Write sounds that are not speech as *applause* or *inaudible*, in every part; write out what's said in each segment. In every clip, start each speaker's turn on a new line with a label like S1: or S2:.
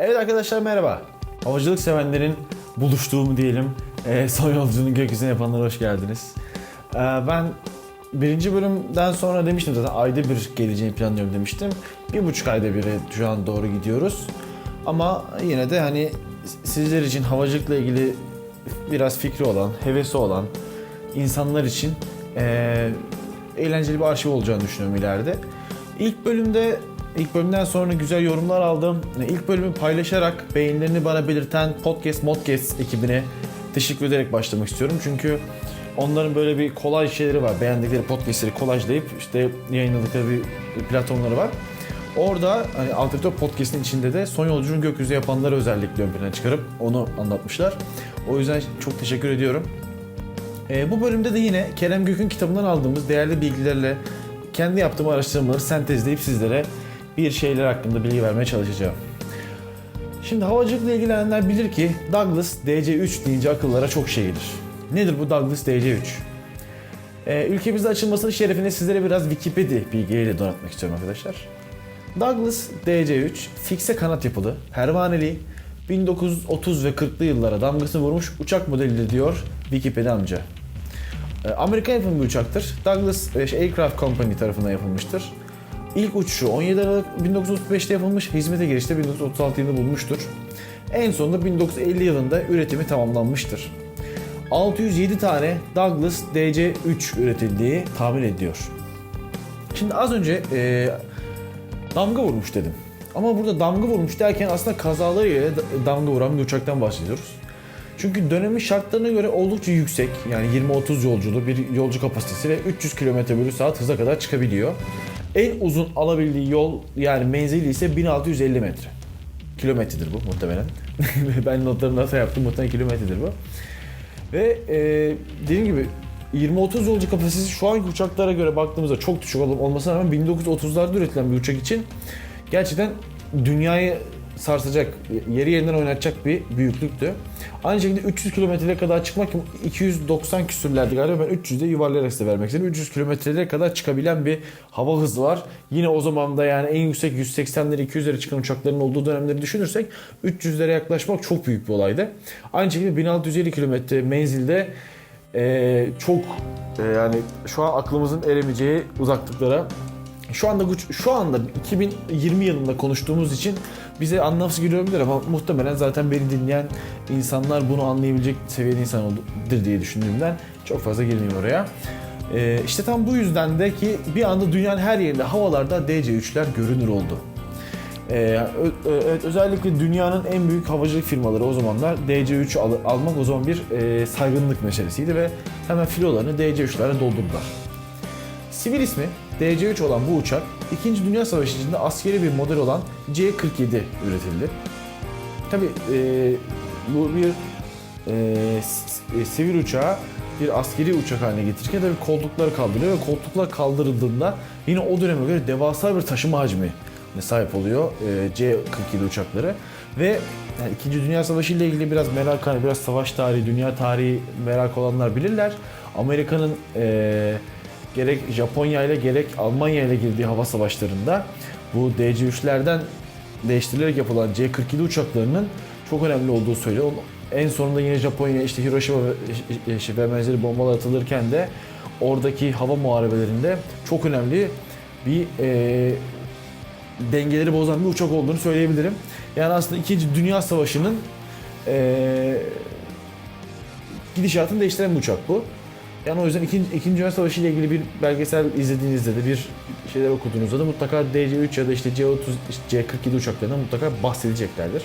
S1: Evet arkadaşlar merhaba. Havacılık sevenlerin buluştuğu mu diyelim. E, son yolculuğunu gökyüzüne yapanlara hoş geldiniz. E, ben birinci bölümden sonra demiştim zaten ayda bir geleceğini planlıyorum demiştim. Bir buçuk ayda biri şu an doğru gidiyoruz. Ama yine de hani sizler için havacılıkla ilgili biraz fikri olan, hevesi olan insanlar için e, eğlenceli bir arşiv olacağını düşünüyorum ileride. İlk bölümde ilk bölümden sonra güzel yorumlar aldım. İlk bölümü paylaşarak beğenilerini bana belirten Podcast Modcast ekibine teşekkür ederek başlamak istiyorum. Çünkü onların böyle bir kolay şeyleri var. Beğendikleri podcastleri kolajlayıp işte yayınladıkları bir platformları var. Orada hani Alternatif Podcast'in içinde de son yolculuğun gökyüzü yapanları özellikle ön plana çıkarıp onu anlatmışlar. O yüzden çok teşekkür ediyorum. Ee, bu bölümde de yine Kerem Gök'ün kitabından aldığımız değerli bilgilerle kendi yaptığım araştırmaları sentezleyip sizlere bir şeyler hakkında bilgi vermeye çalışacağım. Şimdi havacılıkla ilgilenenler bilir ki Douglas DC-3 deyince akıllara çok şey gelir. Nedir bu Douglas DC-3? Ee, ülkemizde açılmasının şerefine sizlere biraz Wikipedia bilgileriyle donatmak istiyorum arkadaşlar. Douglas DC-3 fikse kanat yapılı, pervaneli, 1930 ve 40'lı yıllara damgasını vurmuş uçak modelidir diyor Wikipedia amca. Ee, Amerikan yapımı bir uçaktır. Douglas e, şey, Aircraft Company tarafından yapılmıştır. İlk uçuşu 17 Aralık 1935'te yapılmış, hizmete girişte 1936 yılında bulmuştur. En sonunda 1950 yılında üretimi tamamlanmıştır. 607 tane Douglas DC-3 üretildiği tahmin ediliyor. Şimdi az önce e, damga vurmuş dedim. Ama burada damga vurmuş derken aslında kazalarıyla da- damga vuran bir uçaktan bahsediyoruz. Çünkü dönemin şartlarına göre oldukça yüksek. Yani 20-30 yolculu bir yolcu kapasitesi ve 300 km bölü saat hıza kadar çıkabiliyor. En uzun alabildiği yol yani menzili ise 1650 metre. Kilometredir bu muhtemelen. *laughs* ben notlarımda hata yaptım muhtemelen kilometredir bu. Ve e, dediğim gibi 20-30 yolcu kapasitesi şu anki uçaklara göre baktığımızda çok düşük ol- olmasına rağmen 1930'larda üretilen bir uçak için gerçekten dünyayı sarsacak, yeri yerinden oynatacak bir büyüklüktü. Aynı şekilde 300 kilometreye kadar çıkmak 290 küsürlerdi galiba ben 300'de yuvarlayarak size vermek istedim. 300 kilometrelere kadar çıkabilen bir hava hızı var. Yine o zaman da yani en yüksek 180'lere 200'lere çıkan uçakların olduğu dönemleri düşünürsek 300'lere yaklaşmak çok büyük bir olaydı. Aynı şekilde 1650 kilometre menzilde ee, çok e, yani şu an aklımızın eremeyeceği uzaklıklara şu anda şu anda 2020 yılında konuştuğumuz için bize anlamsız geliyor olabilir ama muhtemelen zaten beni dinleyen insanlar bunu anlayabilecek seviyede insan diye düşündüğümden çok fazla girmeyeyim oraya. Ee, işte tam bu yüzden de ki bir anda dünyanın her yerinde havalarda DC-3'ler görünür oldu. Ee, evet, özellikle dünyanın en büyük havacılık firmaları o zamanlar DC-3 al- almak o zaman bir e, saygınlık meselesiydi ve hemen filolarını DC-3'lerle doldurdular. Sivil ismi DC-3 olan bu uçak 2. Dünya Savaşı içinde askeri bir model olan C-47 üretildi. Tabi bu bir e, e, sivil uçağı bir askeri uçak haline getirirken tabii koltukları kaldırıyor ve koltuklar kaldırıldığında yine o döneme göre devasa bir taşıma hacmi sahip oluyor e, C-47 uçakları ve yani İkinci Dünya Savaşı ile ilgili biraz merak hani biraz savaş tarihi, dünya tarihi merak olanlar bilirler. Amerika'nın e, gerek Japonya ile gerek Almanya ile girdiği hava savaşlarında bu DC-3'lerden değiştirilerek yapılan C-47 uçaklarının çok önemli olduğu söyleniyor. En sonunda yine Japonya işte Hiroşima ve, ve benzeri bombalar atılırken de oradaki hava muharebelerinde çok önemli bir e, dengeleri bozan bir uçak olduğunu söyleyebilirim. Yani aslında 2. Dünya Savaşı'nın e, gidişatını değiştiren bir uçak bu. Yani o yüzden 2. İkinci Dünya Savaşı ile ilgili bir belgesel izlediğinizde de bir şeyler okuduğunuzda da mutlaka DC-3 ya da işte C-30, işte C-47 uçaklarından mutlaka bahsedeceklerdir.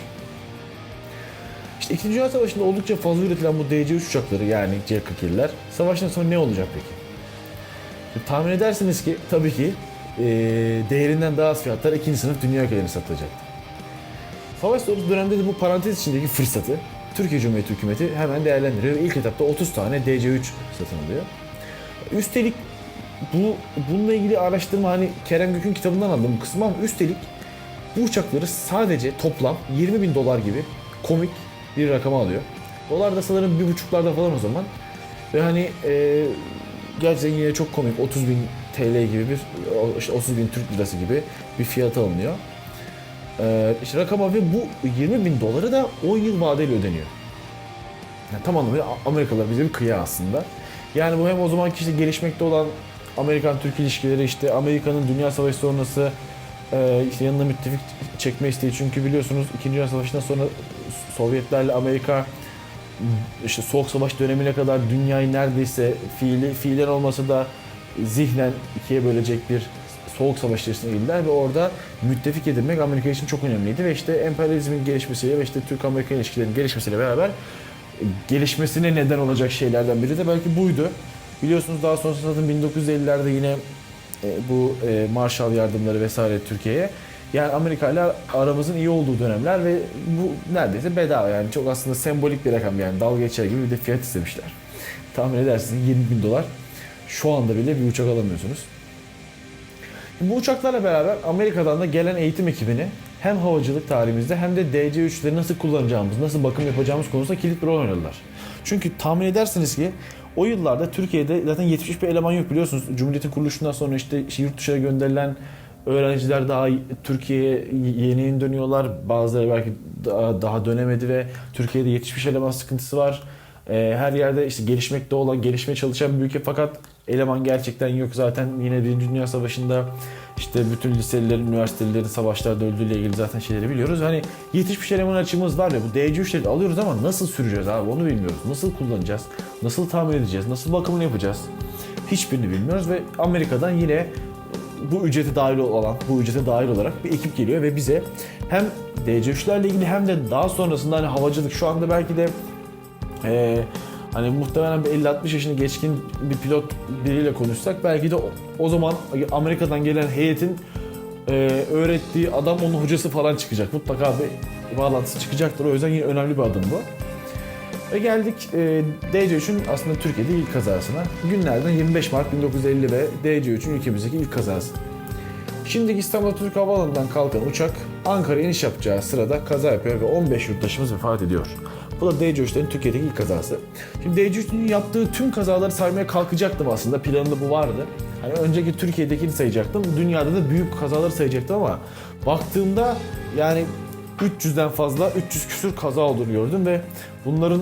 S1: İşte İkinci Dünya Savaşı'nda oldukça fazla üretilen bu DC-3 uçakları yani C-47'ler savaştan sonra ne olacak peki? Şimdi tahmin edersiniz ki tabii ki e, değerinden daha az fiyatlar ikinci sınıf dünya ülkelerine satılacaktı. Savaş sonrası dönemde de bu parantez içindeki fırsatı Türkiye Cumhuriyeti hükümeti hemen değerlendiriyor. İlk etapta 30 tane DC-3 satın alıyor. Üstelik bu bununla ilgili araştırma hani Kerem Gök'ün kitabından aldığım kısmı ama üstelik bu uçakları sadece toplam 20 bin dolar gibi komik bir rakama alıyor. Dolar da sanırım bir buçuklarda falan o zaman. Ve hani e, gerçekten yine çok komik 30 bin TL gibi bir o- işte 30 bin Türk lirası gibi bir fiyata alınıyor. Ee, işte rakama ve bu 20 bin doları da 10 yıl vadeyle ödeniyor. Yani tam anlamıyla Amerikalılar bize bir kıya aslında. Yani bu hem o zamanki işte gelişmekte olan Amerikan-Türk ilişkileri işte Amerika'nın Dünya Savaşı sonrası e, işte yanına müttefik çekme isteği. Çünkü biliyorsunuz 2. Dünya Savaşı'ndan sonra Sovyetlerle Amerika işte Soğuk Savaş dönemine kadar dünyayı neredeyse fiili, fiilen olmasa da zihnen ikiye bölecek bir Soğuk Savaş içerisine girdiler ve orada müttefik edinmek Amerika için çok önemliydi ve işte emperyalizmin gelişmesiyle ve işte Türk-Amerikan ilişkilerinin gelişmesiyle beraber gelişmesine neden olacak şeylerden biri de belki buydu. Biliyorsunuz daha sonrasında zaten 1950'lerde yine e, bu e, Marshall yardımları vesaire Türkiye'ye yani Amerika ile aramızın iyi olduğu dönemler ve bu neredeyse bedava yani çok aslında sembolik bir rakam yani dalga geçer gibi bir de fiyat istemişler. Tahmin edersiniz 20 bin dolar. Şu anda bile bir uçak alamıyorsunuz. Bu uçaklarla beraber Amerika'dan da gelen eğitim ekibini hem havacılık tarihimizde hem de DC-3'leri nasıl kullanacağımız, nasıl bakım yapacağımız konusunda kilit bir rol oynadılar. Çünkü tahmin edersiniz ki o yıllarda Türkiye'de zaten yetişmiş bir eleman yok biliyorsunuz. Cumhuriyet'in kuruluşundan sonra işte, yurt dışına gönderilen öğrenciler daha Türkiye'ye yeni yeni dönüyorlar. Bazıları belki daha, daha dönemedi ve Türkiye'de yetişmiş eleman sıkıntısı var. Ee, her yerde işte gelişmekte olan, gelişmeye çalışan bir ülke fakat eleman gerçekten yok. Zaten yine Birinci Dünya Savaşı'nda işte bütün liselilerin, üniversitelerin savaşlarda öldüğüyle ilgili zaten şeyleri biliyoruz. Hani yetişmiş eleman açığımız var ya bu DC3'leri alıyoruz ama nasıl süreceğiz abi onu bilmiyoruz. Nasıl kullanacağız? Nasıl tamir edeceğiz? Nasıl bakımını yapacağız? Hiçbirini bilmiyoruz ve Amerika'dan yine bu ücrete dahil olan, bu ücrete dahil olarak bir ekip geliyor ve bize hem DC3'lerle ilgili hem de daha sonrasında hani havacılık şu anda belki de ee, hani muhtemelen bir 50-60 yaşını geçkin bir pilot biriyle konuşsak belki de o, o zaman Amerika'dan gelen heyetin e, öğrettiği adam onun hocası falan çıkacak. Mutlaka bir bağlantısı çıkacaktır. O yüzden yine önemli bir adım bu. Ve geldik e, DC3'ün aslında Türkiye'de ilk kazasına. Günlerden 25 Mart 1950 ve DC3'ün ülkemizdeki ilk kazası. Şimdiki İstanbul Türk Havaalanı'ndan kalkan uçak Ankara'ya iniş yapacağı sırada kaza yapıyor ve 15 yurttaşımız vefat ediyor. Bu da DC3'lerin Türkiye'deki ilk kazası. Şimdi DC3'ün yaptığı tüm kazaları saymaya kalkacaktım aslında. Planında bu vardı. Hani önceki Türkiye'dekini sayacaktım. Dünyada da büyük kazaları sayacaktım ama baktığımda yani 300'den fazla 300 küsür kaza olduğunu gördüm ve bunların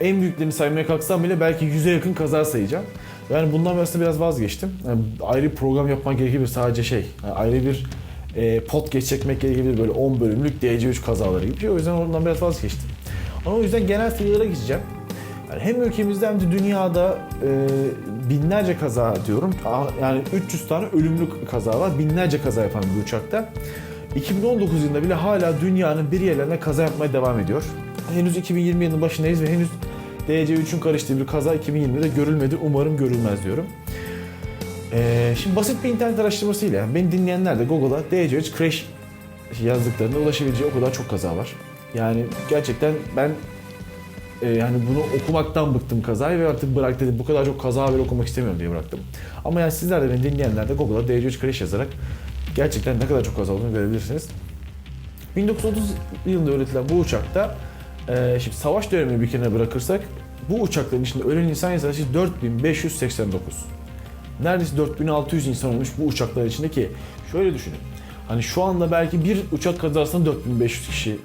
S1: en büyüklerini saymaya kalksam bile belki 100'e yakın kaza sayacağım. Yani bundan aslında biraz vazgeçtim. Yani ayrı bir program yapmak gerekebilir sadece şey. Yani ayrı bir e, podcast çekmek gerekebilir böyle 10 bölümlük DC3 kazaları gibi. şey. O yüzden ondan biraz vazgeçtim. Ama o yüzden genel sayılara geçeceğim. Yani hem ülkemizde hem de dünyada e, binlerce kaza diyorum. Yani 300 tane ölümlü kaza var. Binlerce kaza yapan bir uçakta. 2019 yılında bile hala dünyanın bir yerlerine kaza yapmaya devam ediyor. Henüz 2020 yılının başındayız ve henüz DC3'ün karıştığı bir kaza 2020'de görülmedi. Umarım görülmez diyorum. Ee, şimdi basit bir internet araştırmasıyla yani beni dinleyenler de Google'a DC3 crash yazdıklarında ulaşabileceği o kadar çok kaza var. Yani gerçekten ben e, yani bunu okumaktan bıktım kazayı ve artık bırak dedim bu kadar çok kaza haberi okumak istemiyorum diye bıraktım. Ama yani sizler de beni dinleyenler de Google'a DC3 crash yazarak gerçekten ne kadar çok kaza olduğunu görebilirsiniz. 1930 yılında üretilen bu uçakta e, şimdi savaş dönemini bir kenara bırakırsak bu uçakların içinde ölen insan sayısı 4589. Neredeyse 4600 insan ölmüş bu uçaklar içinde ki şöyle düşünün. Hani şu anda belki bir uçak kazasında 4500 kişi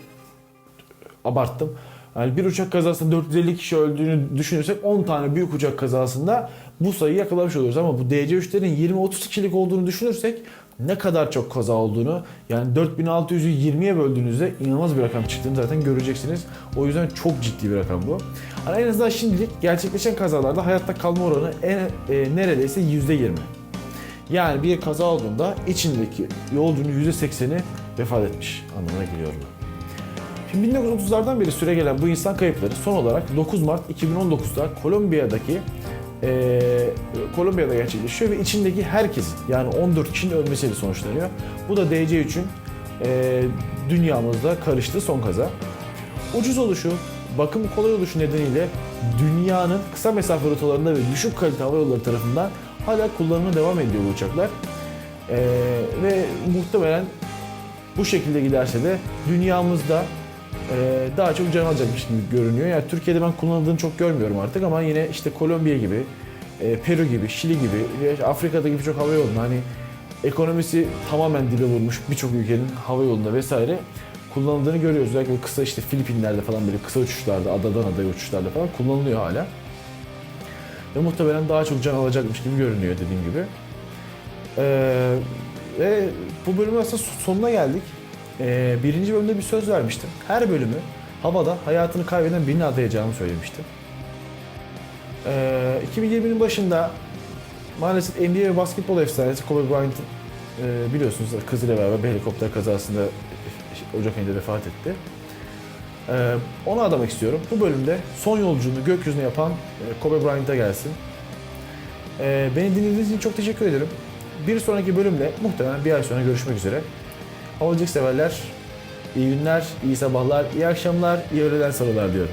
S1: abarttım. Yani bir uçak kazasında 450 kişi öldüğünü düşünürsek 10 tane büyük uçak kazasında bu sayıyı yakalamış oluruz. Ama bu DC-3'lerin 20-30 kişilik olduğunu düşünürsek ne kadar çok kaza olduğunu yani 4600'ü 20'ye böldüğünüzde inanılmaz bir rakam çıktığını zaten göreceksiniz. O yüzden çok ciddi bir rakam bu. Hani en azından şimdilik gerçekleşen kazalarda hayatta kalma oranı en, e, neredeyse %20. Yani bir kaza olduğunda içindeki yolcunun %80'i vefat etmiş anlamına geliyor bu. Şimdi 1930'lardan beri süre gelen bu insan kayıpları son olarak 9 Mart 2019'da Kolombiya'daki e, Kolombiya'da gerçekleşiyor ve içindeki herkesin yani 14 kişinin ölmesiyle sonuçlanıyor. Bu da DC3'ün e, dünyamızda karıştığı son kaza. Ucuz oluşu, bakım kolay oluşu nedeniyle dünyanın kısa mesafe rotalarında ve düşük kalite hava yolları tarafından hala kullanıma devam ediyor bu uçaklar. E, ve muhtemelen bu şekilde giderse de dünyamızda e, daha çok can alacakmış gibi görünüyor. Yani Türkiye'de ben kullanıldığını çok görmüyorum artık ama yine işte Kolombiya gibi, e, Peru gibi, Şili gibi, Afrika'daki birçok hava yolunda hani Ekonomisi tamamen dibe vurmuş birçok ülkenin hava yolunda vesaire kullanıldığını görüyoruz. Özellikle kısa işte Filipinler'de falan böyle kısa uçuşlarda, adadan adaya uçuşlarda falan kullanılıyor hala. Ve muhtemelen daha çok can alacakmış gibi görünüyor dediğim gibi. Ee, ve bu bölümün aslında sonuna geldik. Ee, birinci bölümde bir söz vermiştim. Her bölümü havada hayatını kaybeden birini adayacağımı söylemiştim. Ee, 2020'nin başında maalesef NBA ve basketbol efsanesi Kobe Bryant'ın e, biliyorsunuz kızıyla beraber bir helikopter kazasında Ocak ayında vefat etti. Ee, onu adamak istiyorum. Bu bölümde son yolculuğunu gökyüzüne yapan e, Kobe Bryant'a gelsin. Ee, beni dinlediğiniz için çok teşekkür ederim. Bir sonraki bölümde muhtemelen bir ay sonra görüşmek üzere. Havacılık severler, iyi günler, iyi sabahlar, iyi akşamlar, iyi öğleden sabahlar diyorum.